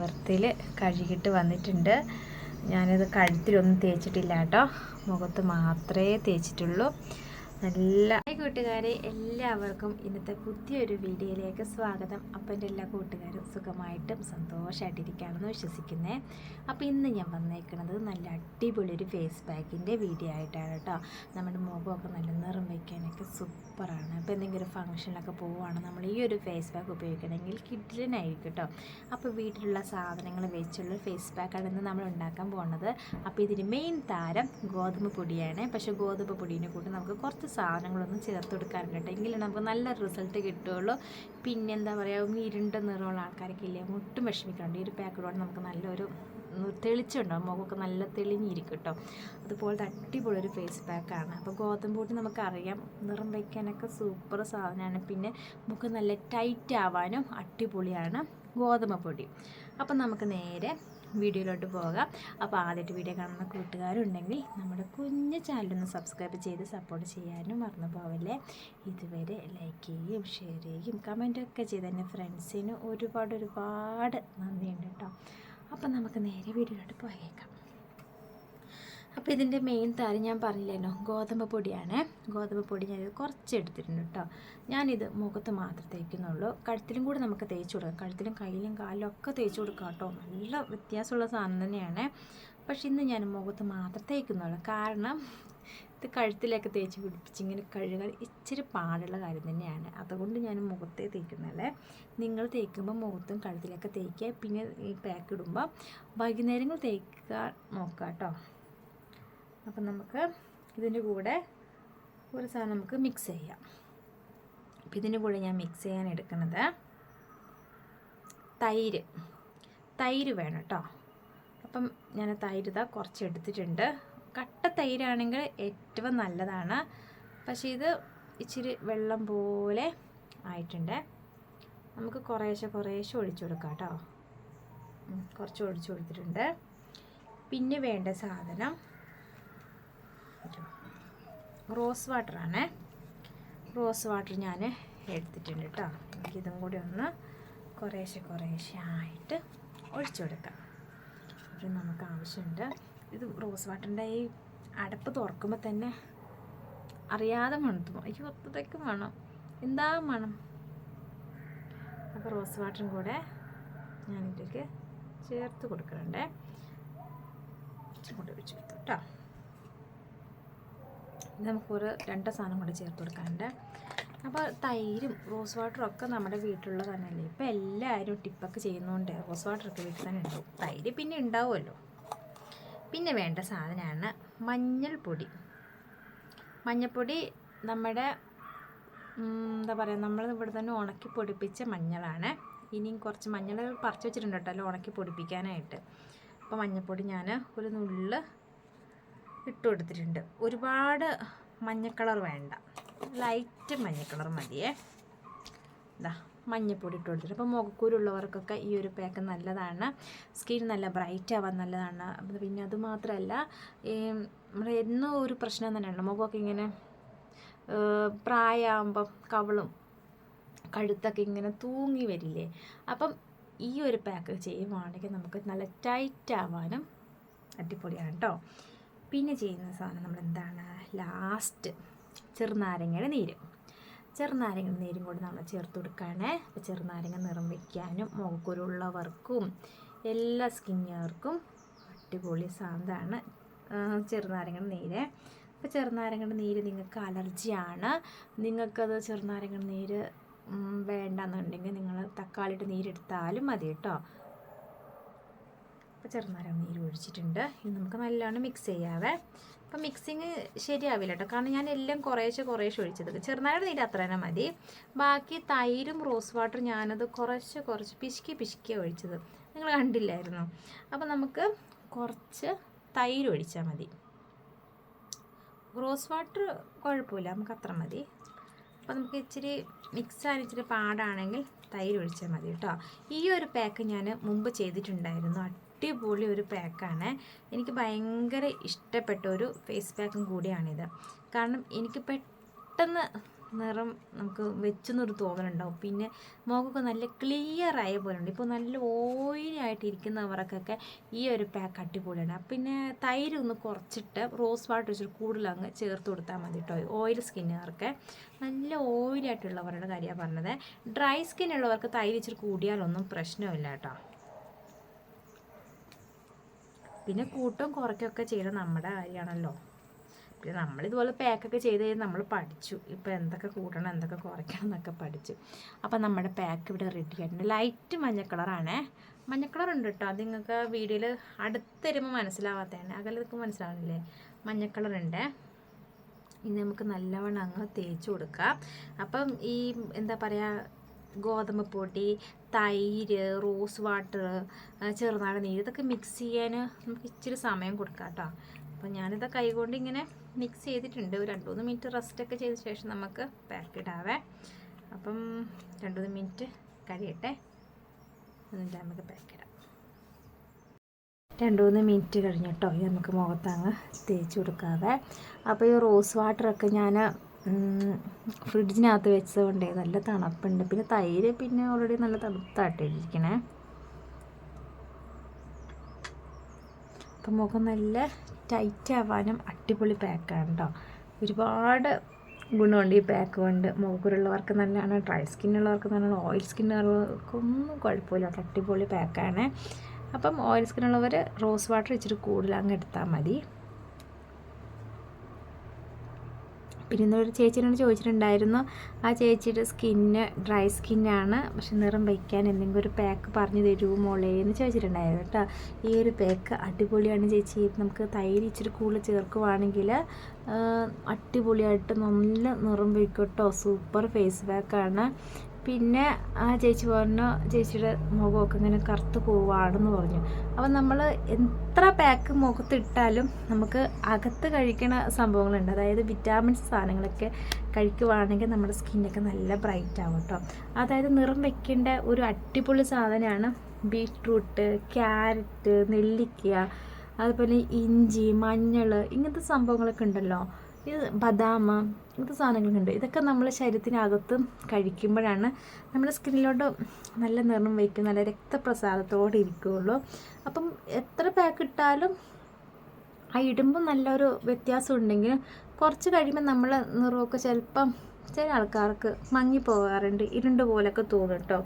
നിവർത്തിൽ കഴുകിയിട്ട് വന്നിട്ടുണ്ട്. ഞാനിത് കഴുത്തിലൊന്നും തേച്ചിട്ടില്ല കേട്ടോ. മുഖത്ത് മാത്രമേ തേച്ചിട്ടുള്ളൂ. നല്ല കൂട്ടുകാരെ എല്ലാവർക്കും ഇന്നത്തെ പുതിയൊരു വീഡിയോയിലേക്ക് സ്വാഗതം. അപ്പം എന്റെ എല്ലാ കൂട്ടുകാരും സുഖമായിട്ടും സന്തോഷമായിട്ടിരിക്കുകയാണെന്ന് വിശ്വസിക്കുന്നേ. അപ്പോൾ ഇന്ന് ഞാൻ വന്നേക്കുന്നത് നല്ല അടിപൊളി ഒരു ഫേസ് പാക്കിന്റെ വീഡിയോ ആയിട്ടാണ് കേട്ടോ. നമ്മുടെ മുഖമൊക്കെ നല്ല നിറം വയ്ക്കാനൊക്കെ സൂപ്പറാണ്. അപ്പോൾ എന്തെങ്കിലും ഫംഗ്ഷനിലൊക്കെ പോവുകയാണ് നമ്മൾ ഈ ഒരു ഫേസ് പാക്ക് ഉപയോഗിക്കണമെങ്കിൽ കിഡിലിനായിരിക്കും കേട്ടോ. അപ്പോൾ വീട്ടിലുള്ള സാധനങ്ങൾ വെച്ചുള്ള ഫേസ് പാക്കാണ് ഇന്ന് നമ്മൾ ഉണ്ടാക്കാൻ പോകുന്നത്. അപ്പോൾ ഇതിന് മെയിൻ താരം ഗോതമ്പ് പൊടിയാണ്. പക്ഷേ ഗോതമ്പ് പൊടീനെ കൂട്ടി നമുക്ക് കുറച്ച് സാധനങ്ങളൊന്നും ചേർത്ത് കൊടുക്കാറുണ്ട് കേട്ടോ. എങ്കിലും നമുക്ക് നല്ല റിസൾട്ട് കിട്ടുകയുള്ളൂ. പിന്നെ എന്താ പറയുക ഇരുണ്ട നിറമുള്ള ആൾക്കാരൊക്കെ ഇല്ലേ ഒട്ടും വിഷമിക്കാണ്ട്. ഈ ഒരു പാക്കറ്റോടെ നമുക്ക് നല്ലൊരു തെളിച്ചുണ്ടാവും മുഖമൊക്കെ നല്ല തെളിഞ്ഞിരിക്കും കേട്ടോ. അതുപോലത്തെ അടിപൊളി ഒരു ഫേസ് പാക്കാണ് അപ്പോൾ ഗോതമ്പ് പൊടി നമുക്കറിയാം. നിറം വയ്ക്കാനൊക്കെ സൂപ്പർ സാധനമാണ്. പിന്നെ മുഖം നല്ല ടൈറ്റ് ആവാനും അടിപൊളിയാണ് ഗോതമ്പ് പൊടി. അപ്പം നമുക്ക് നേരെ വീഡിയോയിലോട്ട് പോകാം. അപ്പോൾ ആദ്യമായിട്ട് വീഡിയോ കാണുന്ന കൂട്ടുകാരുണ്ടെങ്കിൽ നമ്മുടെ കുഞ്ഞു ചാനലൊന്ന് സബ്സ്ക്രൈബ് ചെയ്ത് സപ്പോർട്ട് ചെയ്യാനും മറന്നു പോവല്ലേ. ഇതുവരെ ലൈക്ക് ചെയ്യുകയും ഷെയർ ചെയ്യുകയും കമന്റൊക്കെ ചെയ്ത് എന്റെ ഫ്രണ്ട്സിന് ഒരുപാട് ഒരുപാട് നന്ദിയുണ്ട് കേട്ടോ. അപ്പം നമുക്ക് നേരെ വീഡിയോയിലോട്ട് പോയേക്കാം. അപ്പോൾ ഇതിന്റെ മെയിൻ താരം ഞാൻ പറഞ്ഞില്ലേനോ? ഗോതമ്പ് പൊടിയാണ്. ഗോതമ്പ് പൊടി ഞാൻ കുറച്ച് എടുത്തിട്ടുണ്ട് കേട്ടോ ഞാനിത് മുഖത്ത് മാത്രം തേക്കുന്നുള്ളൂ. കഴുത്തിലും കൂടെ നമുക്ക് തേച്ച് കൊടുക്കാം. കഴുത്തിലും കയ്യിലും കാലിലും ഒക്കെ തേച്ച് കൊടുക്കാം കേട്ടോ നല്ല വ്യത്യാസമുള്ള സാധനം തന്നെയാണ്. പക്ഷെ ഇന്ന് ഞാൻ മുഖത്ത് മാത്രം തേക്കുന്നുള്ളൂ. കാരണം ഇത് കഴുത്തിലൊക്കെ തേച്ച് പിടിപ്പിച്ച് ഇങ്ങനെ കഴുകാൻ ഇച്ചിരി പാടുള്ള കാര്യം തന്നെയാണ്. അതുകൊണ്ട് ഞാൻ മുഖത്തേ തേക്കുന്നല്ലേ. നിങ്ങൾ തേക്കുമ്പോൾ മുഖത്തും കഴുത്തിലൊക്കെ തേക്കുക. പിന്നെ ഈ പാക്ക് ഇടുമ്പോൾ വൈകുന്നേരങ്ങൾ തേക്കാൻ നോക്കുക കേട്ടോ അപ്പം നമുക്ക് ഇതിന്റെ കൂടെ ഒരു സാധനം നമുക്ക് മിക്സ് ചെയ്യാം. അപ്പം ഇതിന്റെ കൂടെ ഞാൻ മിക്സ് ചെയ്യാൻ എടുക്കുന്നത് തൈര്. തൈര് വേണം കേട്ടോ. അപ്പം ഞാൻ തൈര് ഇതാ കുറച്ച് എടുത്തിട്ടുണ്ട്. കട്ട തൈരാണെങ്കിൽ ഏറ്റവും നല്ലതാണ്. പക്ഷേ ഇത് ഇച്ചിരി വെള്ളം പോലെ ആയിട്ടുണ്ട്. നമുക്ക് കുറേശ്ശെ കുറേശ്ശെ ഒഴിച്ചു കൊടുക്കാം കേട്ടോ. കുറച്ച് ഒഴിച്ചു കൊടുത്തിട്ടുണ്ട്. പിന്നെ വേണ്ട സാധനം റോസ് വാട്ടറാണ്. റോസ് വാട്ടർ ഞാൻ എടുത്തിട്ടുണ്ട് കേട്ടോ എനിക്കിതും കൂടി ഒന്ന് കുറേശ്ശെ കുറേശ്ശെ ആയിട്ട് ഒഴിച്ചു കൊടുക്കാം. അപ്പം നമുക്ക് ആവശ്യമുണ്ട്. ഇത് റോസ് വാട്ടറിന്റെ ഈ അടപ്പ് തുറക്കുമ്പോൾ തന്നെ അറിയാതെ മണത്തു എനിക്ക് ഒത്തതൊക്കെ വേണം എന്താ മണം? അപ്പോൾ റോസ് വാട്ടറും കൂടെ ഞാനിതിലേക്ക് ചേർത്ത് കൊടുക്കുന്നുണ്ട്. കൂടെ ഒഴിച്ച് കൊടുത്തു കേട്ടോ നമുക്കൊരു രണ്ട് സാധനം കൂടി ചേർത്ത് കൊടുക്കാനുണ്ട്. അപ്പോൾ തൈരും റോസ് വാട്ടറും ഒക്കെ നമ്മുടെ വീട്ടിലുള്ള തന്നെയല്ലേ. ഇപ്പോൾ എല്ലാവരും ടിപ്പൊക്കെ ചെയ്യുന്നതുകൊണ്ട് റോസ് വാട്ടറൊക്കെ വീട്ടിൽ തന്നെ ഉണ്ടാവും. തൈര് പിന്നെ ഉണ്ടാവുമല്ലോ. പിന്നെ വേണ്ട സാധനമാണ് മഞ്ഞൾപ്പൊടി. മഞ്ഞൾപ്പൊടി നമ്മുടെ എന്താ പറയുക നമ്മൾ ഇവിടെ തന്നെ ഉണക്കി പൊടിപ്പിച്ച മഞ്ഞളാണ്. ഇനിയും കുറച്ച് മഞ്ഞൾ പറിച്ച് വെച്ചിട്ടുണ്ട് കേട്ടോ ഉണക്കി പൊടിപ്പിക്കാനായിട്ട്. അപ്പോൾ മഞ്ഞൾപ്പൊടി ഞാൻ ഒരു നുള്ള് ഇട്ട് കൊടുത്തിട്ടുണ്ട്. ഒരുപാട് മഞ്ഞ കളർ വേണ്ട. ലൈറ്റ് മഞ്ഞ കളർ മതിയേ. ഇതാ മഞ്ഞപ്പൊടി ഇട്ട് കൊടുത്തിട്ട് അപ്പോൾ മുഖക്കൂരുള്ളവർക്കൊക്കെ ഈ ഒരു പാക്ക് നല്ലതാണ്. സ്കിൻ നല്ല ബ്രൈറ്റ് ആവാൻ നല്ലതാണ്. പിന്നെ അതുമാത്രമല്ല ഈ നമ്മുടെ എന്നും ഒരു പ്രശ്നം തന്നെയാണ് മുഖമൊക്കെ ഇങ്ങനെ പ്രായമാകുമ്പം കവളും കഴുത്തൊക്കെ ഇങ്ങനെ തൂങ്ങി വരില്ലേ? അപ്പം ഈ ഒരു പാക്ക് ചെയ്യുവാണെങ്കിൽ നമുക്ക് നല്ല ടൈറ്റ് ആവാനും അടിപൊളിയാണ് കേട്ടോ പിന്നെ ചെയ്യുന്ന സാധനം നമ്മൾ എന്താണ് ലാസ്റ്റ് ചെറുനാരങ്ങയുടെ നീര്. ചെറുനാരങ്ങ നീരും കൂടി നമ്മൾ ചേർത്ത് കൊടുക്കുകയാണ്. അപ്പോൾ ചെറുനാരങ്ങ നിറം വയ്ക്കാനും മുഖക്കുരുള്ളവർക്കും എല്ലാ സ്കിന്നുകാർക്കും അടിപൊളി സാധനമാണ് ചെറുനാരങ്ങ നീര്. അപ്പോൾ ചെറുനാരങ്ങയുടെ നീര് നിങ്ങൾക്ക് അലർജിയാണ്. നിങ്ങൾക്കത് ചെറുനാരങ്ങ നീര് വേണ്ടെന്നുണ്ടെങ്കിൽ നിങ്ങൾ തക്കാളിയുടെ നീരെടുത്താലും മതി കേട്ടോ. അപ്പോൾ ചെറുനാരങ്ങ നീര് ഒഴിച്ചിട്ടുണ്ട്. ഇത് നമുക്ക് നല്ലോണം മിക്സ് ചെയ്യാവേ. അപ്പം മിക്സിങ് ശരിയാവില്ല കേട്ടോ കാരണം ഞാൻ എല്ലാം കുറേശ്ശെ കുറേശ്ശെ ഒഴിച്ചത്. ചെറുനാരങ്ങ നീര് അത്ര തന്നെ മതി. ബാക്കി തൈരും റോസ് വാട്ടറും ഞാനത് കുറച്ച് കുറച്ച് പിശുക്കി പിശുക്കി ഒഴിച്ചത്. നിങ്ങൾ കണ്ടില്ലായിരുന്നു? അപ്പം നമുക്ക് കുറച്ച് തൈര് ഒഴിച്ചാൽ മതി. റോസ് വാട്ടർ കുഴപ്പമില്ല. നമുക്ക് അത്ര മതി. അപ്പോൾ നമുക്ക് ഇച്ചിരി മിക്സ് ആകാൻ ഇച്ചിരി പാടാണെങ്കിൽ തൈര് ഒഴിച്ചാൽ മതി കേട്ടോ ഈ ഒരു പാക്ക് ഞാൻ മുമ്പ് ചെയ്തിട്ടുണ്ടായിരുന്നു. അടിപൊളി ഒരു പാക്കാണ്. എനിക്ക് ഭയങ്കര ഇഷ്ടപ്പെട്ട ഒരു ഫേസ് പാക്കും കൂടിയാണിത്. കാരണം എനിക്ക് പെട്ടെന്ന് നിറം നമുക്ക് വെച്ചെന്നൊരു തോന്നലുണ്ടാവും. പിന്നെ മുഖമൊക്കെ നല്ല ക്ലിയർ ആയ പോലെ ഉണ്ട് ഇപ്പോൾ നല്ല ഓയിലി ആയിട്ട് ഇരിക്കുന്നവർക്കൊക്കെ ഈ ഒരു പാക്ക് അടിപൊളിയാണ്. പിന്നെ തൈര് ഒന്ന് കുറച്ചിട്ട് റോസ് വാട്ടർ വെച്ചിട്ട് കൂടുതൽ അങ്ങ് ചേർത്ത് കൊടുത്താൽ മതി കേട്ടോ ഓയിൽ സ്കിന്നുകാർക്ക് നല്ല ഓയിലി ആയിട്ടുള്ളവരുടെ കാര്യമാണ് പറഞ്ഞത്. ഡ്രൈ സ്കിന്നുള്ളവർക്ക് തൈര് ഇച്ചിരി കൂടിയാലൊന്നും പ്രശ്നമില്ല കേട്ടോ പിന്നെ കൂട്ടം കുറയ്ക്കുകയൊക്കെ ചെയ്യണം നമ്മുടെ കാര്യമാണല്ലോ. പിന്നെ നമ്മളിതുപോലെ പാക്കൊക്കെ ചെയ്ത് കഴിഞ്ഞാൽ നമ്മൾ പഠിച്ചു. ഇപ്പോൾ എന്തൊക്കെ കൂട്ടണം എന്തൊക്കെ കുറയ്ക്കണം എന്നൊക്കെ പഠിച്ചു. അപ്പോൾ നമ്മുടെ പാക്ക് ഇവിടെ റെഡി ആയിട്ടുണ്ട്. ലൈറ്റ് മഞ്ഞ കളറാണേ മഞ്ഞ കളർ ഉണ്ട് കേട്ടോ. അത് നിങ്ങൾക്ക് വീഡിയോയിൽ അടുത്ത് വരുമ്പോൾ മനസ്സിലാവാത്തതാണ്. അകലെ നിൽക്കുമ്പോൾ മഞ്ഞ കളർ ഉണ്ട്. ഇനി നമുക്ക് നല്ലവണ്ണം അങ്ങ് തേച്ച് കൊടുക്കാം. അപ്പം ഈ എന്താ പറയുക ഗോതമ്പ് പൊടി തൈര് റോസ് വാട്ടർ ചെറുനാടൻ നീര് ഇതൊക്കെ മിക്സ് ചെയ്യാൻ നമുക്ക് ഇച്ചിരി സമയം കൊടുക്കാം കേട്ടോ. അപ്പോൾ ഞാനിത് കൈകൊണ്ട് ഇങ്ങനെ മിക്സ് ചെയ്തിട്ടുണ്ട്. ഒരു രണ്ട് മൂന്ന് മിനിറ്റ് റെസ്റ്റൊക്കെ ചെയ്ത ശേഷം നമുക്ക് പാക്കിടാവേ അപ്പം രണ്ട് മൂന്ന് മിനിറ്റ് കഴിയട്ടെ. എന്നിട്ട് നമുക്ക് പാക്കിടാം രണ്ട് മൂന്ന് മിനിറ്റ് കഴിഞ്ഞിട്ടോ നമുക്ക് മുഖത്തങ്ങ് തേച്ച് കൊടുക്കാവേ. അപ്പോൾ ഈ റോസ് വാട്ടറൊക്കെ ഞാൻ ഫ്രിഡ്ജിനകത്ത് വെച്ചതുകൊണ്ടേ നല്ല തണുപ്പുണ്ട്. പിന്നെ തൈര് പിന്നെ ഓൾറെഡി നല്ല തണുത്തായിട്ടിരിക്കണേ. അപ്പം മുഖം നല്ല ടൈറ്റ് ആവാനും അടിപൊളി പാക്കാണ് കേട്ടോ ഒരുപാട് ഗുണമുണ്ട് ഈ പാക്ക് കൊണ്ട്. മുഖക്കുരുള്ളവർക്ക് നല്ലതാണ് ഡ്രൈ സ്കിന്നുള്ളവർക്ക് നല്ലതാണ് ഓയിൽ സ്കിന്നുള്ളവർക്കൊന്നും കുഴപ്പമില്ല. അടിപൊളി പാക്കാണ് അപ്പം ഓയിൽ സ്കിന്നുള്ളവർ റോസ് വാട്ടർ ഇച്ചിരി കൂടുതൽ അങ്ങ് എടുത്താൽ മതി. പിന്നെ ഇന്നൊരു ചേച്ചിനോട് ചോദിച്ചിട്ടുണ്ടായിരുന്നു ആ ചേച്ചിയുടെ സ്കിന്ന് ഡ്രൈ സ്കിന്നാണ് പക്ഷെ നിറം വയ്ക്കാൻ എന്തെങ്കിലും ഒരു പാക്ക് പറഞ്ഞു തരുമോ മോളെ എന്ന് ചോദിച്ചിട്ടുണ്ടായിരുന്നു കേട്ടോ. ഈ ഒരു പാക്ക് അടിപൊളിയാണ് ചേച്ചി. നമുക്ക് തൈര് ഇച്ചിരി കൂടുതൽ ചേർക്കുവാണെങ്കിൽ അടിപൊളിയായിട്ട് നല്ല നിറം വയ്ക്കും കേട്ടോ. സൂപ്പർ ഫേസ് പാക്കാണ്. പിന്നെ ആ ചേച്ചി പറഞ്ഞു ചേച്ചിയുടെ മുഖമൊക്കെ ഇങ്ങനെ കറുത്ത് പോവാണെന്ന് പറഞ്ഞു. അപ്പം നമ്മൾ എത്ര പാക്ക് മുഖത്തിട്ടാലും നമുക്ക് അകത്ത് കഴിക്കണ സംഭവങ്ങളുണ്ട്. അതായത് വിറ്റാമിൻസ് സാധനങ്ങളൊക്കെ കഴിക്കുവാണെങ്കിൽ നമ്മുടെ സ്കിന്നൊക്കെ നല്ല ബ്രൈറ്റ് ആവും കേട്ടോ. അതായത് നിറം വെക്കേണ്ട ഒരു അടിപൊളി സാധനമാണ് ബീട്രൂട്ട് ക്യാരറ്റ് നെല്ലിക്ക അതുപോലെ ഇഞ്ചി മഞ്ഞൾ ഇങ്ങനത്തെ സംഭവങ്ങളൊക്കെ ഉണ്ടല്ലോ. ഇത് ബദാമ ഇങ്ങനത്തെ സാധനങ്ങളുണ്ട് ഇതൊക്കെ നമ്മൾ ശരീരത്തിനകത്ത് കഴിക്കുമ്പോഴാണ് നമ്മുടെ സ്കിന്നിലോട്ട് നല്ല നിറം വയ്ക്കും നല്ല രക്തപ്രസാദത്തോടെ ഇരിക്കുകയുള്ളൂ അപ്പം എത്ര പാക്ക് ഇട്ടാലും ആ ഇടുമ്പോൾ നല്ലൊരു വ്യത്യാസം ഉണ്ടെങ്കിൽ കുറച്ച് കഴിയുമ്പോൾ നമ്മൾ നിറമൊക്കെ ചിലപ്പം ചില ആൾക്കാർക്ക് മങ്ങി പോകാറുണ്ട് ഇരുണ്ട് പോലൊക്കെ തോന്നും കേട്ടോ.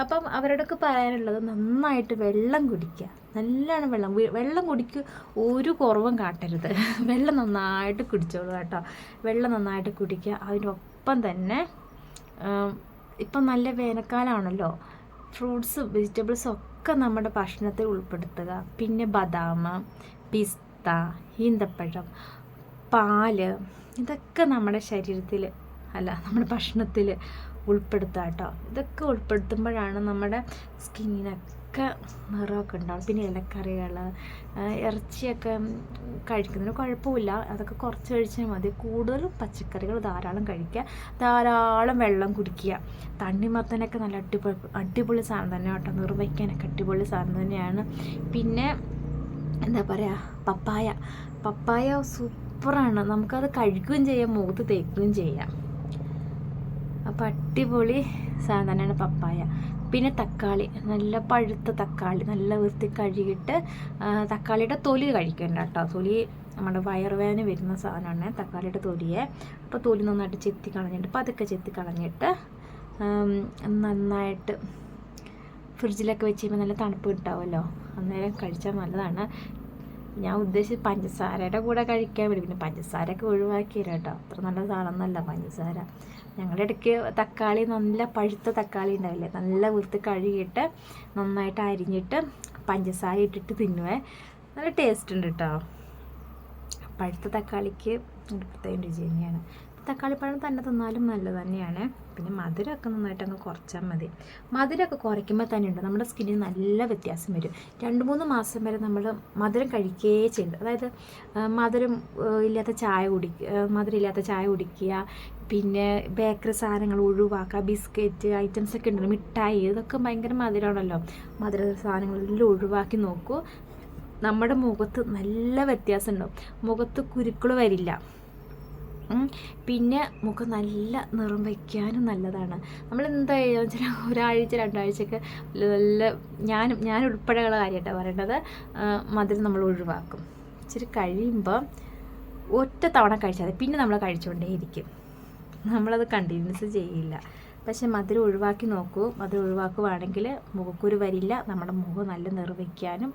അപ്പം അവരോടൊക്കെ പറയാനുള്ളത് നന്നായിട്ട് വെള്ളം കുടിക്കുക. നല്ലോണം വെള്ളം. വെള്ളം കുടിക്കുക ഒരു കുറവും കാട്ടരുത്. വെള്ളം നന്നായിട്ട് കുടിച്ചോളൂ കേട്ടോ. വെള്ളം നന്നായിട്ട് കുടിക്കുക. അതിനൊപ്പം തന്നെ ഇപ്പം നല്ല വേനൽക്കാലമാണല്ലോ ഫ്രൂട്ട്സ് വെജിറ്റബിൾസും ഒക്കെ നമ്മുടെ ഭക്ഷണത്തിൽ ഉൾപ്പെടുത്തുക. പിന്നെ ബദാം പിസ്ത ഈന്തപ്പഴം പാൽ ഇതൊക്കെ നമ്മുടെ ശരീരത്തിൽ അല്ല നമ്മുടെ ഭക്ഷണത്തിൽ ഉൾപ്പെടുത്തുക കേട്ടോ ഇതൊക്കെ ഉൾപ്പെടുത്തുമ്പോഴാണ് നമ്മുടെ സ്കിന്നിനൊക്കെ നിറമൊക്കെ ഉണ്ടാവും. പിന്നെ ഇലക്കറികൾ ഇറച്ചിയൊക്കെ കഴിക്കുന്നതിന് കുഴപ്പമില്ല. അതൊക്കെ കുറച്ച് കഴിച്ചാൽ മതി. കൂടുതലും പച്ചക്കറികൾ ധാരാളം കഴിക്കുക. ധാരാളം വെള്ളം കുടിക്കുക. തണ്ണിമത്തനൊക്കെ നല്ല അടിപൊളി അടിപൊളി സാധനം തന്നെ കേട്ടോ. നിർവഹിക്കാനൊക്കെ അടിപൊളി സാധനം തന്നെയാണ്. പിന്നെ എന്താ പറയുക പപ്പായ. പപ്പായ സൂപ്പറാണ്. നമുക്കത് കഴിക്കുകയും ചെയ്യാം മുഖത്ത് തേക്കുകയും ചെയ്യാം. അപ്പോൾ അടിപൊളി സാധനമാണ് പപ്പായ. പിന്നെ തക്കാളി. നല്ല പഴുത്ത തക്കാളി. നല്ല വൃത്തി കഴുകിയിട്ട് തക്കാളിയുടെ തൊലി കഴിക്കണ്ട കേട്ടോ. തൊലി നമ്മുടെ വയറുവേദന വരുന്ന സാധനമാണ് തക്കാളിയുടെ തൊലിയെ. അപ്പോൾ തൊലി നന്നായിട്ട് ചെത്തി കളഞ്ഞിട്ട് പതുക്കെ ചെത്തി കളഞ്ഞിട്ട് നന്നായിട്ട് ഫ്രിഡ്ജിലൊക്കെ വെച്ച് കഴിയുമ്പോൾ നല്ല തണുപ്പ് കിട്ടാവുമല്ലോ അന്നേരം കഴിച്ചാൽ നല്ലതാണ്. ഞാൻ ഉദ്ദേശിച്ച് പഞ്ചസാരയുടെ കൂടെ കഴിക്കാൻ വേണ്ടി. പിന്നെ പഞ്ചസാരയൊക്കെ ഒഴിവാക്കിയില്ല കേട്ടോ. അത്ര നല്ല സാധനമൊന്നുമല്ല പഞ്ചസാര. ഞങ്ങളുടെ ഇടയ്ക്ക് തക്കാളി നല്ല പഴുത്ത തക്കാളി ഉണ്ടാവില്ലേ? നല്ല വൃത്തി കഴുകിയിട്ട് നന്നായിട്ട് അരിഞ്ഞിട്ട് പഞ്ചസാര ഇട്ടിട്ട് തിന്നുവേ. നല്ല ടേസ്റ്റ് ഉണ്ട് കേട്ടോ പഴുത്ത തക്കാളിക്ക് പ്രത്യേകം രുചി തന്നെയാണ്. തക്കാളിപ്പഴം തന്നെ തിന്നാലും നല്ലത് തന്നെയാണ്. പിന്നെ മധുരമൊക്കെ നന്നായിട്ട് അങ്ങ് കുറച്ചാൽ മതി. മധുരമൊക്കെ കുറയ്ക്കുമ്പോൾ തന്നെ ഉണ്ട്. നമ്മുടെ സ്കിന്നിന് നല്ല വ്യത്യാസം വരും. രണ്ട് മൂന്ന് മാസം വരെ നമ്മൾ മധുരം കഴിക്കുകയേ ചെയ്യരുത് അതായത് മധുരം ഇല്ലാത്ത ചായ കുടിക്കുക മധുരം ഇല്ലാത്ത ചായ കുടിക്കുക പിന്നെ ബേക്കറി സാധനങ്ങൾ ഒഴിവാക്കുക ബിസ്ക്കറ്റ് ഐറ്റംസ് ഒക്കെ ഉണ്ടല്ലോ മിഠായി ഇതൊക്കെ ഭയങ്കര മധുരമാണല്ലോ. മധുര സാധനങ്ങളെല്ലാം ഒഴിവാക്കി നോക്കൂ. നമ്മുടെ മുഖത്ത് നല്ല വ്യത്യാസം ഉണ്ടാവും. മുഖത്ത് കുരുക്കൾ വരില്ല. പിന്നെ മുഖം നല്ല നിറം വയ്ക്കാനും നല്ലതാണ്. നമ്മൾ എന്താ ചെയ്യുക വെച്ചാൽ ഒരാഴ്ച രണ്ടാഴ്ചയൊക്കെ നല്ല ഞാനും ഞാൻ ഉൾപ്പെടെയുള്ള കാര്യമായിട്ടാണ് പറയേണ്ടത് മധുരം നമ്മൾ ഒഴിവാക്കും. ഇച്ചിരി കഴിയുമ്പോൾ ഒറ്റ തവണ കഴിച്ചാൽ പിന്നെ നമ്മൾ കഴിച്ചുകൊണ്ടേയിരിക്കും നമ്മളത് കണ്ടിന്യൂസ് ചെയ്യില്ല. പക്ഷെ മധുരം ഒഴിവാക്കി നോക്കൂ. മധുരം ഒഴിവാക്കുവാണെങ്കിൽ മുഖക്കുരു വരില്ല. നമ്മുടെ മുഖം നല്ല നിറവയ്ക്കാനും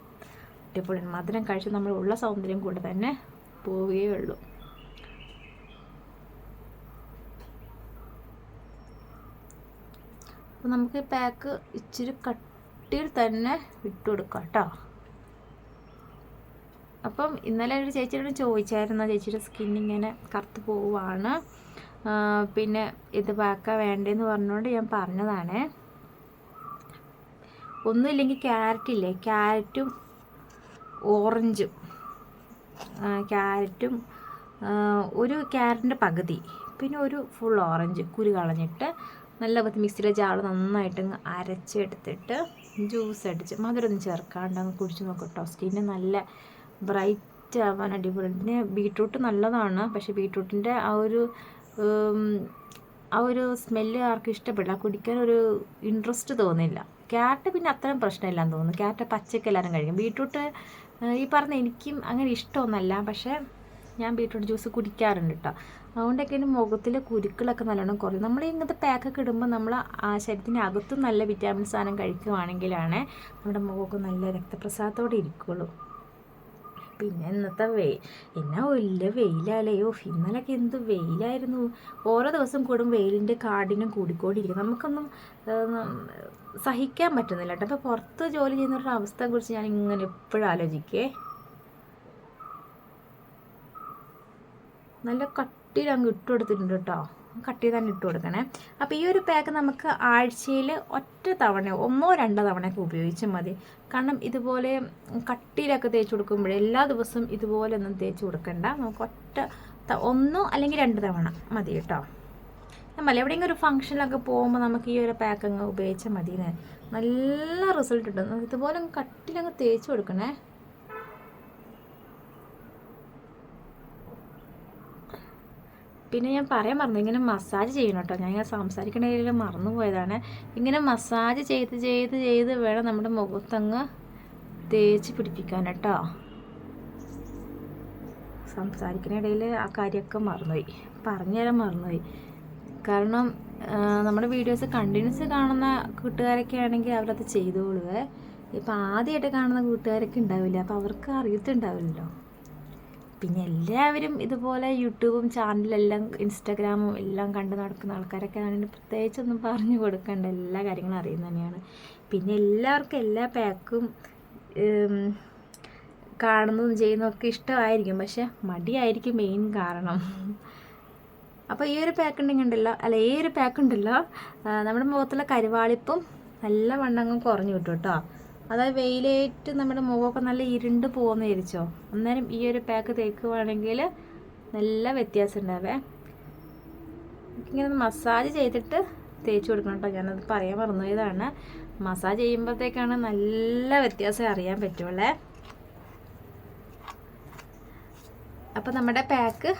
അടിപൊളിയാണ്. മധുരം കഴിച്ച് നമ്മൾ ഉള്ള സൗന്ദര്യം കൂടെ തന്നെ പോവുകയുള്ളൂ അപ്പോൾ നമുക്ക് ഈ പാക്ക് ഇച്ചിരി കട്ടിയിൽ തന്നെ ഇട്ട് കൊടുക്കാം കേട്ടോ അപ്പം ഇന്നലെ ഒരു ചേച്ചിയോട് ചോദിച്ചായിരുന്നു. ചേച്ചിയുടെ സ്കിൻ ഇങ്ങനെ കറുത്ത് പോവുകയാണ് പിന്നെ ഇത് പാക്ക വേണ്ടതെന്ന് പറഞ്ഞുകൊണ്ട് ഞാൻ പറഞ്ഞതാണ്. ഒന്നുമില്ലെങ്കിൽ ക്യാരറ്റ് ഇല്ലേ? ക്യാരറ്റും ഓറഞ്ചും ക്യാരറ്റും ഒരു ക്യാരറ്റിന്റെ പകുതി. പിന്നെ ഒരു ഫുൾ ഓറഞ്ച് കുരു കളഞ്ഞിട്ട് നല്ല പത്ത് മിക്സിയിലെ ജാറ് നന്നായിട്ട് അരച്ചെടുത്തിട്ട് ജ്യൂസ് അടിച്ച് മധുരമൊന്നും ചേർക്കാണ്ട് അങ്ങ് കുടിച്ച് നോക്കട്ടോ. സ്കിന്ന് നല്ല ബ്രൈറ്റ് ആവാൻ അടിപൊളി. പിന്നെ ബീട്രൂട്ട് നല്ലതാണ്. പക്ഷേ ബീട്രൂട്ടിന്റെ ആ ഒരു ആ ഒരു സ്മെല്ല് ആർക്കും ഇഷ്ടപ്പെടില്ല. കുടിക്കാൻ ഒരു ഇൻട്രസ്റ്റ് തോന്നില്ല. ക്യാരറ്റ് പിന്നെ അത്രയും പ്രശ്നമില്ലാന്ന് തോന്നുന്നു. ക്യാരറ്റ് പച്ചക്ക് എല്ലാവരും കഴിക്കും. ബീട്രൂട്ട് ഈ പറഞ്ഞ എനിക്കും അങ്ങനെ ഇഷ്ടമൊന്നുമല്ല. പക്ഷേ ഞാൻ ബീട്രൂട്ട് ജ്യൂസ് കുടിക്കാറുണ്ട് കേട്ടോ അതുകൊണ്ടൊക്കെ എന്റെ മുഖത്തിലെ കുരുക്കളൊക്കെ നല്ലോണം കുറയും. നമ്മൾ ഇങ്ങനത്തെ പാക്കൊക്കെ ഇടുമ്പോൾ നമ്മൾ ശരീരത്തിന്റെ അകത്തും നല്ല വിറ്റാമിൻ സാധനം കഴിക്കുവാണെങ്കിലാണ് നമ്മുടെ മുഖമൊക്കെ നല്ല രക്തപ്രസാദത്തോടെ ഇരിക്കുള്ളൂ. പിന്നെ ഇന്നത്തെ വെയിൽ എന്നാ വലിയ വെയിലല്ലയോ ഇന്നലൊക്കെ എന്ത് വെയിലായിരുന്നു. ഓരോ ദിവസം കൂടും വെയിലിന്റെ കാഠിന്യം കൂടിക്കൊണ്ടിരിക്കും നമുക്കൊന്നും സഹിക്കാൻ പറ്റുന്നില്ല കേട്ടോ അപ്പോൾ പുറത്ത് ജോലി ചെയ്യുന്നവരുടെ അവസ്ഥയെക്കുറിച്ച് ഞാൻ ഇങ്ങനെ എപ്പോഴും ആലോചിക്കേ. നല്ല കട്ടിയിൽ അങ്ങ് ഇട്ട് കൊടുത്തിട്ടുണ്ട് കേട്ടോ കട്ടി തന്നെ ഇട്ട് കൊടുക്കണേ. അപ്പോൾ ഈ ഒരു പാക്ക് നമുക്ക് ആഴ്ചയിൽ ഒറ്റ തവണ ഒന്നോ രണ്ടോ തവണയൊക്കെ ഉപയോഗിച്ചാൽ മതി. കാരണം ഇതുപോലെ കട്ടിയിലൊക്കെ തേച്ച് കൊടുക്കുമ്പോൾ എല്ലാ ദിവസവും ഇതുപോലെ ഒന്നും തേച്ച് കൊടുക്കണ്ട. നമുക്ക് ഒറ്റ ഒന്നോ അല്ലെങ്കിൽ രണ്ട് തവണ മതി കേട്ടോ നമ്മൾ എവിടെയെങ്കിലും ഒരു ഫംഗ്ഷനിലൊക്കെ പോകുമ്പോൾ നമുക്ക് ഈ ഒരു പാക്ക് അങ്ങ് ഉപയോഗിച്ചാൽ മതി നല്ല റിസൾട്ട് കിട്ടും ഇതുപോലെ കട്ടിലങ്ങ് തേച്ച് കൊടുക്കണേ. പിന്നെ ഞാൻ പറയാൻ മറന്നു ഇങ്ങനെ മസാജ് ചെയ്യണം കേട്ടോ ഞാൻ ഇങ്ങനെ സംസാരിക്കണതിൽ മറന്നു പോയതാണ്. ഇങ്ങനെ മസാജ് ചെയ്ത് ചെയ്ത് ചെയ്ത് വേണം നമ്മുടെ മുഖത്തങ്ങ് തേച്ച് പിടിപ്പിക്കാൻ കേട്ടോ സംസാരിക്കുന്ന ഇടയിൽ ആ കാര്യമൊക്കെ മറന്നുപോയി. പറഞ്ഞു തരാൻ മറന്നുപോയി. കാരണം നമ്മുടെ വീഡിയോസ് കണ്ടിന്യൂസ് കാണുന്ന കൂട്ടുകാരൊക്കെ ആണെങ്കിൽ അവരത് ചെയ്തോളുവേ. ഇപ്പം ആദ്യമായിട്ട് കാണുന്ന കൂട്ടുകാരൊക്കെ ഉണ്ടാവില്ല? അപ്പോൾ അവർക്ക് അറിയത്തുണ്ടാവില്ലല്ലോ. പിന്നെ എല്ലാവരും ഇതുപോലെ യൂട്യൂബും ചാനലെല്ലാം ഇൻസ്റ്റാഗ്രാമും എല്ലാം കണ്ട് നടക്കുന്ന ആൾക്കാരൊക്കെ ആണെങ്കിൽ പ്രത്യേകിച്ചൊന്നും പറഞ്ഞു കൊടുക്കേണ്ട. എല്ലാ കാര്യങ്ങളും അറിയുന്ന തന്നെയാണ്. പിന്നെ എല്ലാവർക്കും എല്ലാ പാക്കും കാണുന്നതും ചെയ്യുന്നതൊക്കെ ഇഷ്ടമായിരിക്കും. പക്ഷെ മടിയായിരിക്കും മെയിൻ കാരണം. അപ്പോൾ ഈ ഒരു പാക്ക് ഉണ്ടെങ്കിൽ ഉണ്ടല്ലോ അല്ല ഈ ഒരു പാക്ക് ഉണ്ടല്ലോ നമ്മുടെ മുഖത്തുള്ള കരുവാളിപ്പും നല്ല വണ്ണങ്ങും കുറഞ്ഞു കിട്ടും കേട്ടോ. അതായത് വെയിലേറ്റ് നമ്മുടെ മുഖമൊക്കെ നല്ല ഇരുണ്ട് പോകുന്ന ഇരിച്ചോ? അന്നേരം ഈ ഒരു പാക്ക് തേക്കുവാണെങ്കിൽ നല്ല വ്യത്യാസം ഉണ്ടാവേ ഇങ്ങനെ മസാജ് ചെയ്തിട്ട് തേച്ച് കൊടുക്കണം കേട്ടോ. ഞാനത് പറയാൻ മറന്നുപോയതാണ്. മസാജ് ചെയ്യുമ്പോഴത്തേക്കാണ് നല്ല വ്യത്യാസം അറിയാൻ പറ്റുള്ളേ. അപ്പോൾ നമ്മുടെ പാക്ക്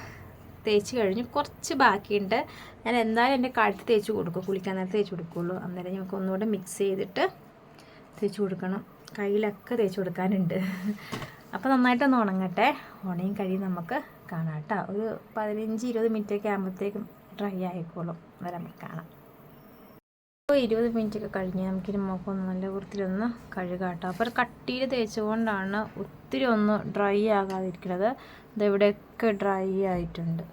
തേച്ച് കഴിഞ്ഞു കുറച്ച് ബാക്കിയുണ്ട്. ഞാൻ എന്തായാലും എന്റെ കഴുത്ത് തേച്ച് കൊടുക്കും. കുളിക്കാൻ നേരത്തെ തേച്ച് കൊടുക്കുള്ളൂ. അന്നേരം നമുക്ക് ഒന്നുകൂടെ മിക്സ് ചെയ്തിട്ട് തേച്ച് കൊടുക്കണം. കയ്യിലൊക്കെ തേച്ച് കൊടുക്കാനുണ്ട്. അപ്പോൾ നന്നായിട്ടൊന്ന് ഉണങ്ങട്ടെ. ഉണയും കഴിയും നമുക്ക് കാണാം കേട്ടോ. ഒരു പതിനഞ്ച് ഇരുപത് മിനിറ്റ് ഒക്കെ ആകുമ്പോഴത്തേക്കും ഡ്രൈ ആയിക്കോളും. വരെ നമുക്ക് കാണാം. ഇപ്പോൾ ഇരുപത് മിനിറ്റ് ഒക്കെ കഴിഞ്ഞ് നമുക്കിനി മുഖം ഒന്ന് നല്ല വൃത്തിയിലൊന്ന് കഴുകാം കേട്ടോ. അപ്പോൾ കട്ടിയിൽ തേച്ചുകൊണ്ടാണ് ഒത്തിരി ഒന്ന് ഡ്രൈ ആകാതിരിക്കുന്നത്. ഇതെവിടെയൊക്കെ ഡ്രൈ ആയിട്ടുണ്ട്.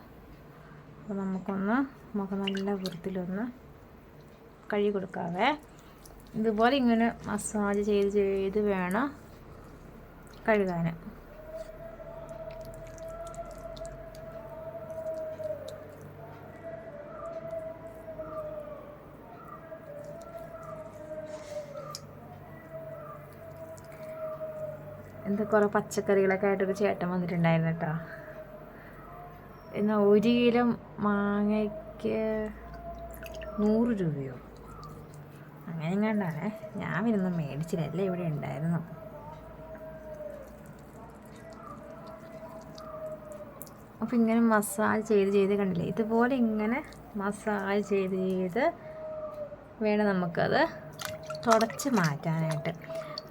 അപ്പോൾ നമുക്കൊന്ന് മുഖം നല്ല വൃത്തിയിലൊന്ന് കഴുകി കൊടുക്കാവേ. ഇതുപോലെ ഇങ്ങനെ മസാജ് ചെയ്ത് ചെയ്ത് വേണം കഴുകാൻ. എന്താ കുറേ പച്ചക്കറികളൊക്കെ ആയിട്ടൊരു ചേട്ടൻ വന്നിട്ടുണ്ടായിരുന്നു കേട്ടോ. എന്നാൽ ഒരു കിലോ മാങ്ങയ്ക്ക് നൂറ് രൂപയോ? അങ്ങനെ എങ്ങാണ്ടാണ് ഞാൻ ഇതൊന്നും മേടിച്ചില്ല ഇവിടെ ഉണ്ടായിരുന്നു. അപ്പോൾ ഇങ്ങനെ മസാജ് ചെയ്ത് ചെയ്ത് കണ്ടില്ലേ? ഇതുപോലെ ഇങ്ങനെ മസാജ് ചെയ്ത് ചെയ്ത് വേണം നമുക്കത് തുടച്ച് മാറ്റാനായിട്ട്.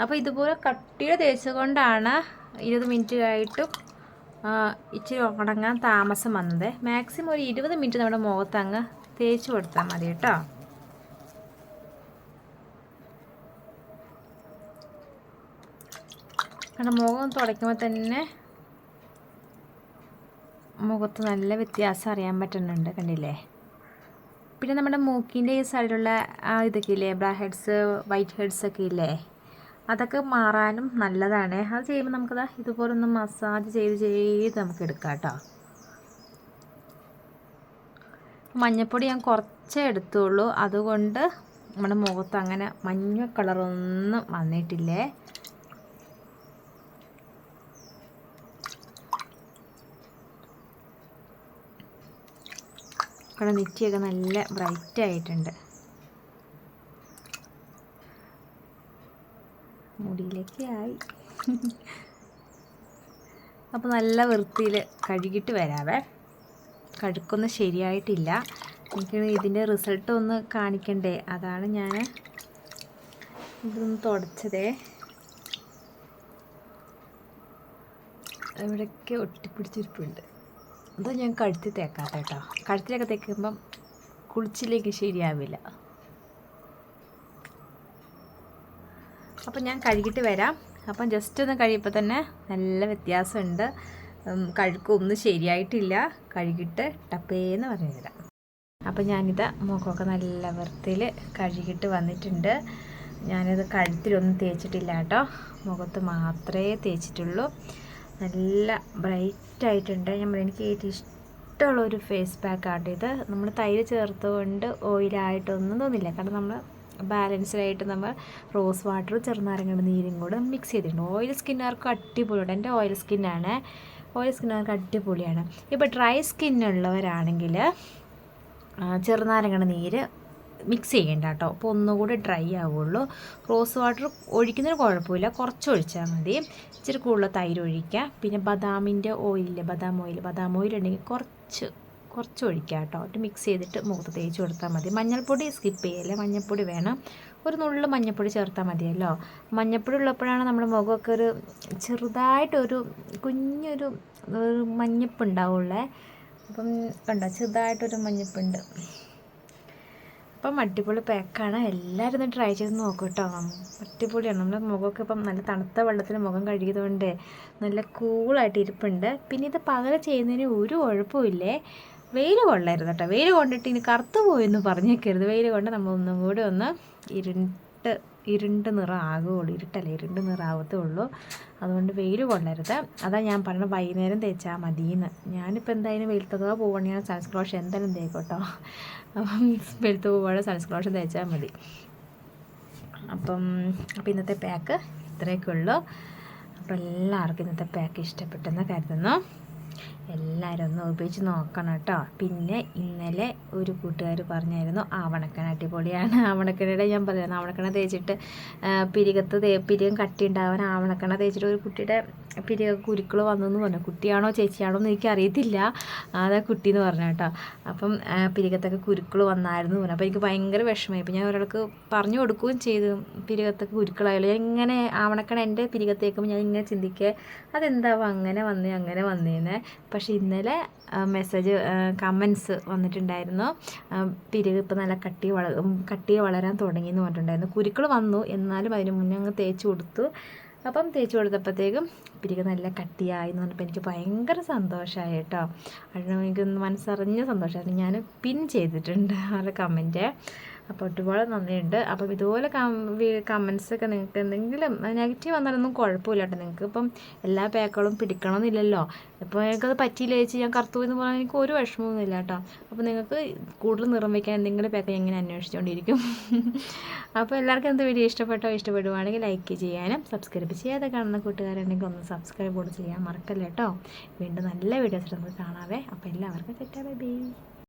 അപ്പോൾ ഇതുപോലെ കട്ടിയുടെ തേച്ചുകൊണ്ടാണ് ഇരുപത് മിനിറ്റ് ആയിട്ടും ഇച്ചിരി ഉണങ്ങാൻ താമസം വന്നത്. മാക്സിമം ഒരു ഇരുപത് മിനിറ്റ് നമ്മുടെ മുഖത്ത് അങ്ങ് തേച്ച് കൊടുത്താൽ മതി കേട്ടോ. കാരണം മുഖം തുടയ്ക്കുമ്പോൾ തന്നെ മുഖത്ത് നല്ല വ്യത്യാസം അറിയാൻ പറ്റുന്നുണ്ട് കണ്ടില്ലേ? പിന്നെ നമ്മുടെ മൂക്കിന്റെ ഈ സൈഡിലുള്ള ആ ഇതൊക്കെ ഇല്ലേ ബ്ലാക്ക് ഹെഡ്സ് വൈറ്റ് ഹെഡ്സ് ഒക്കെ ഇല്ലേ അതൊക്കെ മാറാനും നല്ലതാണ്. അത് ചെയ്യുമ്പോൾ നമുക്കത് ഇതുപോലെ ഒന്ന് മസാജ് ചെയ്ത് ചെയ്ത് നമുക്ക് എടുക്കാം കേട്ടോ. മഞ്ഞപ്പൊടി ഞാൻ കുറച്ചേ എടുത്തുള്ളൂ. അതുകൊണ്ട് നമ്മുടെ മുഖത്ത് അങ്ങനെ മഞ്ഞ കളറൊന്നും വന്നിട്ടില്ലേ? ഇവിടെ നെറ്റിയൊക്കെ നല്ല ബ്രൈറ്റ് ആയിട്ടുണ്ട്. മുടിയിലേക്ക് ആയി. അപ്പോൾ നല്ല വൃത്തിയിൽ കഴുകിയിട്ട് വരാവേ. കഴുക്കൊന്നും ശരിയായിട്ടില്ല. എനിക്ക് ഇതിന്റെ റിസൾട്ട് ഒന്ന് കാണിക്കണ്ടേ? അതാണ് ഞാൻ ഇതൊന്ന് തുടച്ചതേ. ഇവിടെയൊക്കെ ഒട്ടിപ്പിടിച്ചിരിപ്പുണ്ട്. അത് ഞാൻ കഴുത്തിൽ തേക്കാത്ത കേട്ടോ. കഴുത്തിലൊക്കെ തേക്കുമ്പം കുളിച്ചിലേക്ക് ശരിയാവില്ല. അപ്പം ഞാൻ കഴുകിയിട്ട് വരാം. അപ്പം ജസ്റ്റ് ഒന്ന് കഴിയുമ്പോൾ തന്നെ നല്ല വ്യത്യാസമുണ്ട്. കഴുക്കൊന്നും ശരിയായിട്ടില്ല. കഴുകിയിട്ട് ടപ്പേന്ന് പറഞ്ഞു തരാം. അപ്പം ഞാനിത് മുഖമൊക്കെ നല്ല വൃത്തിയിൽ കഴുകിയിട്ട് വന്നിട്ടുണ്ട്. ഞാനിത് കഴുത്തിലൊന്നും തേച്ചിട്ടില്ല കേട്ടോ. മുഖത്ത് മാത്രമേ തേച്ചിട്ടുള്ളൂ. നല്ല ബ്രൈറ്റ് ആയിട്ടുണ്ട്. നമ്മൾ എനിക്ക് ഏറ്റവും ഇഷ്ടമുള്ള ഒരു ഫേസ് പാക്ക് ആണ് ഇത്. നമ്മൾ തൈര് ചേർത്തുകൊണ്ട് ഓയിലായിട്ടൊന്നും തോന്നില്ല. കാരണം നമ്മൾ ബാലൻസ്ഡായിട്ട് നമ്മൾ റോസ് വാട്ടർ ചെറുനാരങ്ങയുടെ നീരും കൂടെ മിക്സ് ചെയ്തിട്ടുണ്ട്. ഓയിൽ സ്കിന്നുകാർക്ക് അടിപൊളിയുണ്ട്. എന്റെ ഓയിൽ സ്കിന്നാണ് ഓയിൽ സ്കിന്നുകാർക്ക് അടിപൊളിയാണ്. ഇപ്പോൾ ഡ്രൈ സ്കിന്നുള്ളവരാണെങ്കിൽ ചെറുനാരങ്ങയുടെ നീര് മിക്സ് ചെയ്യേണ്ട കേട്ടോ അപ്പോൾ ഒന്നുകൂടി ഡ്രൈ ആവുള്ളൂ. റോസ് വാട്ടർ ഒഴിക്കുന്നതിന് കുഴപ്പമില്ല. കുറച്ച് ഒഴിച്ചാൽ മതി. ഇച്ചിരി കൂടുതൽ തൈര് ഒഴിക്കുക പിന്നെ ബദാമിന്റെ ഓയിലില്ലേ ബദാം ഓയിൽ ബദാം ഓയിൽ ഉണ്ടെങ്കിൽ കുറച്ച് കുറച്ച് ഒഴിക്കുക കേട്ടോ എന്നിട്ട് മിക്സ് ചെയ്തിട്ട് മുഖത്ത് തേച്ച് കൊടുത്താൽ മതി. മഞ്ഞൾപ്പൊടി സ്കിപ്പ് ചെയ്യല്ല. മഞ്ഞൾപ്പൊടി വേണം. ഒരു നുള്ളു മഞ്ഞൾപ്പൊടി ചേർത്താൽ മതിയല്ലോ. മഞ്ഞൾപ്പൊടി ഉള്ളപ്പോഴാണ് നമ്മുടെ മുഖമൊക്കെ ഒരു ചെറുതായിട്ടൊരു കുഞ്ഞൊരു ഒരു മഞ്ഞപ്പ് ഉണ്ടാവുള്ളേ അപ്പം കണ്ടോ? ചെറുതായിട്ടൊരു മഞ്ഞപ്പുണ്ട്. അപ്പം അടിപൊളി പാക്കാണ്. എല്ലാവരും ഒന്ന് ട്രൈ ചെയ്ത് നോക്കും കേട്ടോ അടിപൊളിയാണ്. നമ്മുടെ മുഖമൊക്കെ ഇപ്പം നല്ല തണുത്ത വെള്ളത്തിൽ മുഖം കഴുകിയതുകൊണ്ട് നല്ല കൂളായിട്ട് ഇരിപ്പുണ്ട്. പിന്നെ ഇത് പകൽ ചെയ്യുന്നതിന് ഒരു കുഴപ്പമില്ലേ വെയിൽ കൊള്ളരുത് കേട്ടോ വെയിൽ കൊണ്ടിട്ട് ഇനി കറുത്തു പോയെന്ന് പറഞ്ഞേക്കരുത്. വെയിൽ കൊണ്ട് നമ്മൾ ഒന്നും കൂടി ഒന്ന് ഇരുണ്ട് ഇരുണ്ട് നിറം ആകുകയുള്ളൂ. ഇരുട്ടല്ല ഇരുണ്ട് നിറം ആവത്തേ ഉള്ളൂ അതുകൊണ്ട് വെയിൽ കൊള്ളരുത്. അതാ ഞാൻ പറഞ്ഞത് വൈകുന്നേരം തേച്ചാൽ മതിയെന്ന് ഞാനിപ്പോൾ എന്തായാലും വെയിലത്തൊക്കെ പോവുകയാണെങ്കിൽ ഞാൻ സൺസ്ക്രീൻ ലോഷൻ എന്തായാലും തേക്കും കേട്ടോ അപ്പം വെളുത്ത് പോവുകയാണെങ്കിൽ സൺസ്ക്രീൻ ലോഷൻ തേച്ചാൽ മതി. അപ്പം അപ്പം ഇന്നത്തെ പാക്ക് ഇത്രയൊക്കെ ഉള്ളൂ. അപ്പോൾ എല്ലാവർക്കും ഇന്നത്തെ പാക്ക് ഇഷ്ടപ്പെട്ടെന്ന് കരുതുന്നു. എല്ലാവരും ഒന്ന് ഉപയോഗിച്ച് നോക്കണം കേട്ടോ. പിന്നെ ഇന്നലെ ഒരു കൂട്ടുകാർ പറഞ്ഞായിരുന്നു ആവണക്കണ അടിപൊളിയാണ്. ആവണക്കണയുടെ ഞാൻ പറയാം ആവണക്കണ തേച്ചിട്ട് പിരികത്ത് പിരികം കട്ടി ഉണ്ടാവാൻ ആവണക്കണ തേച്ചിട്ട് ഒരു കുട്ടിയുടെ പിരിക കുരുക്കൾ വന്നെന്ന് പറഞ്ഞു. കുട്ടിയാണോ ചേച്ചിയാണോ എന്ന് എനിക്ക് അറിയത്തില്ല. അതാ കുട്ടി എന്ന് പറഞ്ഞു കേട്ടോ. അപ്പം പിരികത്തൊക്കെ കുരുക്കൾ വന്നായിരുന്നു പറഞ്ഞു. അപ്പോൾ എനിക്ക് ഭയങ്കര വിഷമമായി. അപ്പോൾ ഞാൻ ഒരാൾക്ക് പറഞ്ഞു കൊടുക്കുകയും ചെയ്തു പിരികത്തൊക്കെ കുരുക്കളായാലും ഞാൻ ഇങ്ങനെ ആവണക്കണ എന്റെ പിരികത്തേക്കുമ്പോൾ ഞാൻ ഇങ്ങനെ ചിന്തിക്കുക അതെന്താവും അങ്ങനെ വന്നേ അങ്ങനെ വന്നേന്ന്. പക്ഷേ ഇന്നലെ മെസ്സേജ് കമൻസ് വന്നിട്ടുണ്ടായിരുന്നു. പിരിവ് ഇപ്പം നല്ല കട്ടി വള കട്ടിയെ വളരാൻ തുടങ്ങി എന്ന് പറഞ്ഞിട്ടുണ്ടായിരുന്നു. കുരുക്കൾ വന്നു എന്നാലും അതിന് മുന്നേ അങ്ങ് തേച്ച് കൊടുത്തു. അപ്പം തേച്ച് കൊടുത്തപ്പോഴത്തേക്കും പിരിക നല്ല കട്ടിയായി എന്ന് പറഞ്ഞപ്പോൾ എനിക്ക് ഭയങ്കര സന്തോഷമായി കേട്ടോ. അതിന് എനിക്കൊന്ന് മനസ്സറിഞ്ഞ സന്തോഷമായിരുന്നു. ഞാൻ പിൻ ചെയ്തിട്ടുണ്ട് ആ കമന്റ് അപ്പോൾ ഒരുപാട് നന്ദിയുണ്ട്. അപ്പം ഇതുപോലെ കമൻസ് ഒക്കെ നിങ്ങൾക്ക് എന്തെങ്കിലും നെഗറ്റീവ് വന്നാലൊന്നും കുഴപ്പമില്ല കേട്ടോ. നിങ്ങൾക്ക് ഇപ്പം എല്ലാ പാക്കുകളും പിടിക്കണമെന്നില്ലല്ലോ. ഇപ്പോൾ എനിക്കത് പറ്റിയില്ല ചേച്ചി ഞാൻ കറുത്തു എന്ന് പറഞ്ഞാൽ എനിക്ക് ഒരു വിഷമമൊന്നുമില്ല കേട്ടോ. അപ്പോൾ നിങ്ങൾക്ക് കൂടുതൽ നിറം വയ്ക്കാൻ എന്തെങ്കിലും പാക്ക് ഞാൻ ഇങ്ങനെ അന്വേഷിച്ചുകൊണ്ടിരിക്കും. അപ്പോൾ എല്ലാവർക്കും എന്ത് വീഡിയോ ഇഷ്ടപ്പെട്ടോ ഇഷ്ടപ്പെടുവാണെങ്കിൽ ലൈക്ക് ചെയ്യാനും സബ്സ്ക്രൈബ് ചെയ്യാതെ കാണുന്ന കൂട്ടുകാരുണ്ടെങ്കിൽ ഒന്ന് സബ്സ്ക്രൈബ് കൂടെ ചെയ്യാൻ മറക്കല്ല കേട്ടോ. വീണ്ടും നല്ല വീഡിയോസ് നമുക്ക് കാണാവേ. അപ്പോൾ എല്ലാവർക്കും തെറ്റാ ബൈ